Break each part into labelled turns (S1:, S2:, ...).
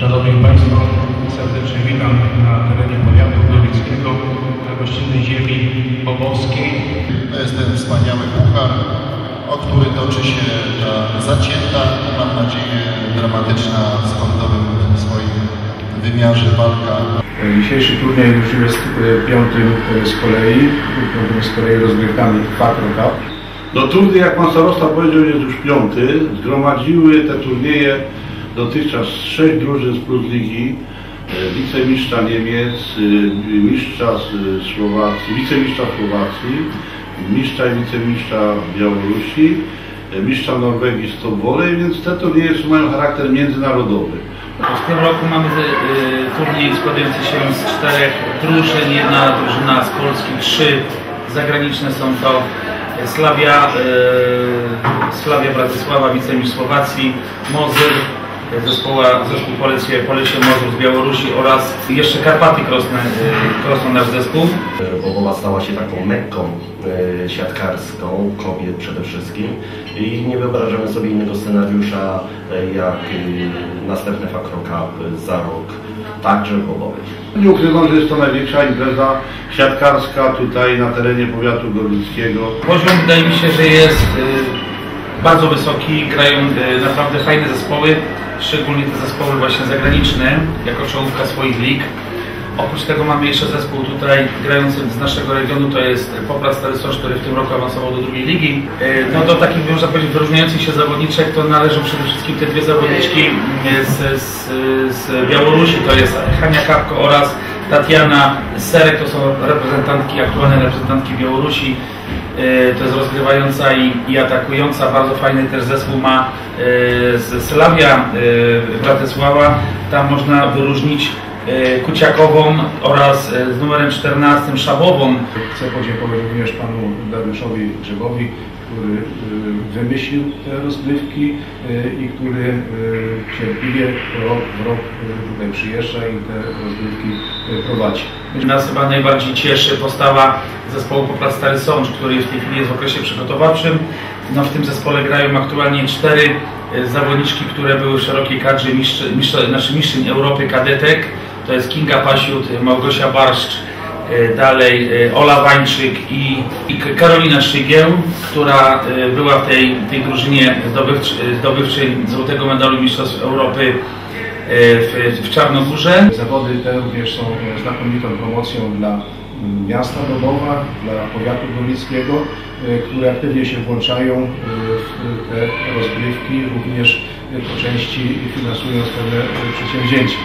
S1: Szanowni Państwo, serdecznie witam na terenie powiatu gorlickiego, na gościnnej ziemi bobowskiej.
S2: To jest ten wspaniały puchar, o który toczy się ta zacięta, mam nadzieję, dramatyczna w sportowym swoim wymiarze walka.
S1: Dzisiejszy turniej już jest e, piątym e, z kolei, piątym z kolei rozgrywkami Quattro Cup.
S3: No turniej, jak pan starosta powiedział, jest już piąty. Zgromadziły te turnieje dotychczas sześć drużyn z Plus Ligi, e, wicemistrza Niemiec, e, mistrza Słowacji, wicemistrza Słowacji, mistrza i wicemistrza Białorusi, e, mistrza Norwegii z Tobole, więc te turnieje mają charakter międzynarodowy.
S4: W tym roku mamy turniej składający się z czterech drużyn. Jedna drużyna z Polski, trzy zagraniczne są to Slavia, Slavia Bratysława, wicemistrz Słowacji, Mozyr, zespoła, zespół Polesie, Polesie Mozur z Białorusi oraz jeszcze Karpaty Krosne, Krosno nasz zespół.
S5: Bobowa stała się taką mekką e, siatkarską kobiet przede wszystkim i nie wyobrażamy sobie innego scenariusza e, jak e, następny Fakro Cup za rok, także w Bobowej.
S3: Nie ukrywam, że jest to największa impreza siatkarska tutaj na terenie powiatu gorlickiego.
S4: Poziom wydaje mi się, że jest bardzo wysoki, grają y, naprawdę fajne zespoły, szczególnie te zespoły właśnie zagraniczne, jako czołówka swoich lig. Oprócz tego mamy jeszcze zespół tutaj grający z naszego regionu, to jest Popra Stary który w tym roku awansował do drugiej ligi. Y, No do takich, można powiedzieć, wyróżniających się zawodniczek to należą przede wszystkim te dwie zawodniczki y, z, z, z Białorusi, to jest Hania Kapko oraz Tatiana Serek, to są reprezentantki, aktualne reprezentantki Białorusi. E, To jest rozgrywająca i, i atakująca. Bardzo fajny też zespół ma e, z Slavia e, Bratysława. Tam można wyróżnić Kuciakową oraz z numerem 14 Szabową.
S1: Chcę podziękować również panu Dariuszowi Grzegowi, który y, wymyślił te rozgrywki y, i który y, cierpliwie rok w rok tutaj przyjeżdża i te rozgrywki prowadzi.
S4: Nas chyba najbardziej cieszy postawa zespołu Poplat Stary Sącz, który w tej chwili jest w okresie przygotowawczym. No, w tym zespole grają aktualnie cztery zawodniczki, które były w szerokiej kadrze mistrz, mistrz, znaczy mistrzyń Europy kadetek. To jest Kinga Pasiut, Małgosia Barszcz, dalej e, Ola Wańczyk i, i Karolina Szygieł, która e, była w tej, tej drużynie zdobywczy, zdobywczej złotego medalu Mistrzostw Europy e, w, w Czarnogórze.
S1: Zawody te również są e, znakomitą promocją dla mm, miasta Bobowa, dla powiatu gorlickiego, e, które aktywnie się włączają e, w te rozgrywki, również e, po części finansując pewne e, przedsięwzięcia.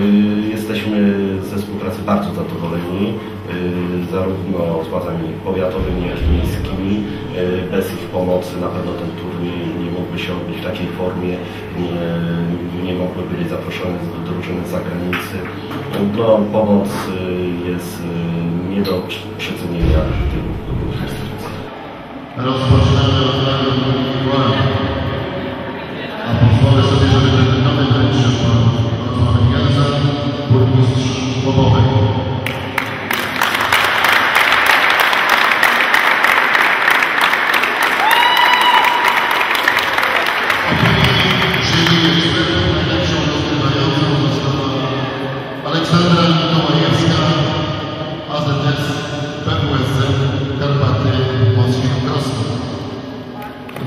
S5: Y, Jesteśmy ze współpracy bardzo zadowoleni, y, zarówno z władzami powiatowymi, jak i miejskimi. Y, Bez ich pomocy na pewno ten turniej nie mógłby się odbyć w takiej formie, nie, nie mogły być zaproszone drużyny zagranicy. No, pomoc jest nie do przecenienia tym instytucji.
S2: Rozpoczynamy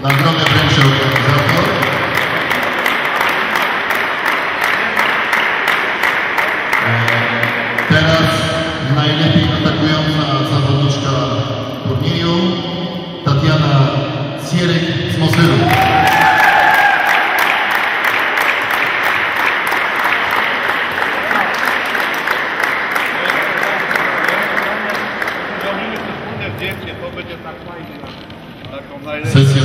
S2: Nagrodę wręczy organizator. Eee, Teraz najlepiej atakująca zawodniczka turnieju Tatiana Sierek z Mosyru. Sesja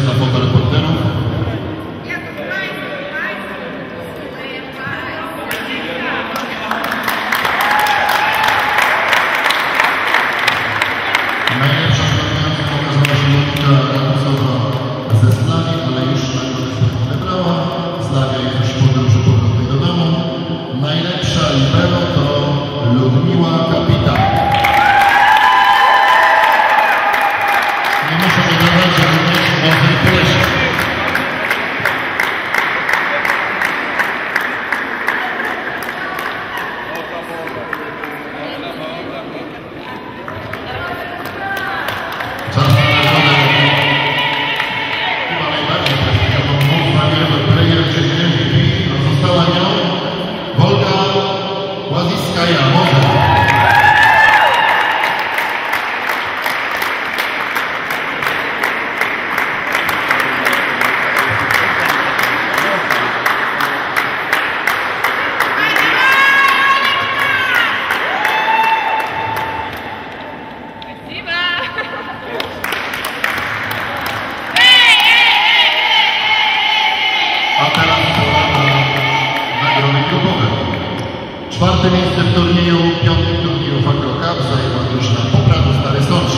S2: A teraz na nagrody grupowe. Czwarte miejsce w turnieju, piątym turnieju Fakro Cup zajęła drużyna Popradu Stary Sącz.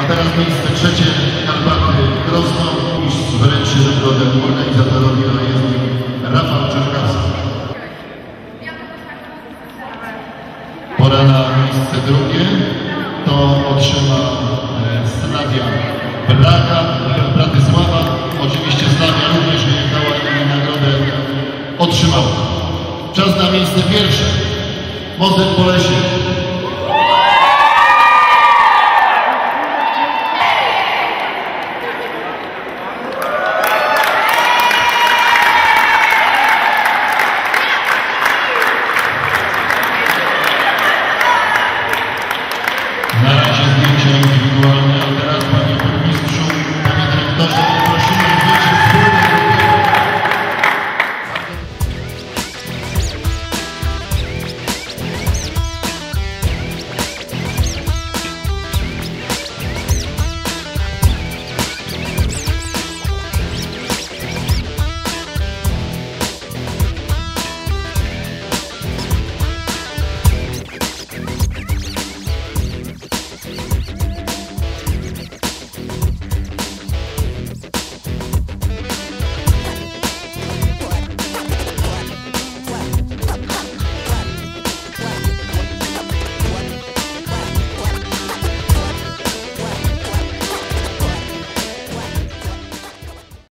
S2: A teraz miejsce trzecie Karpaty Krosno. Mistrz wręczy nagrodę organizatorowi, a jest nim Rafał Czerkawski. Pora na miejsce drugie. Czas na miejsce pierwsze. Mostek Polesie.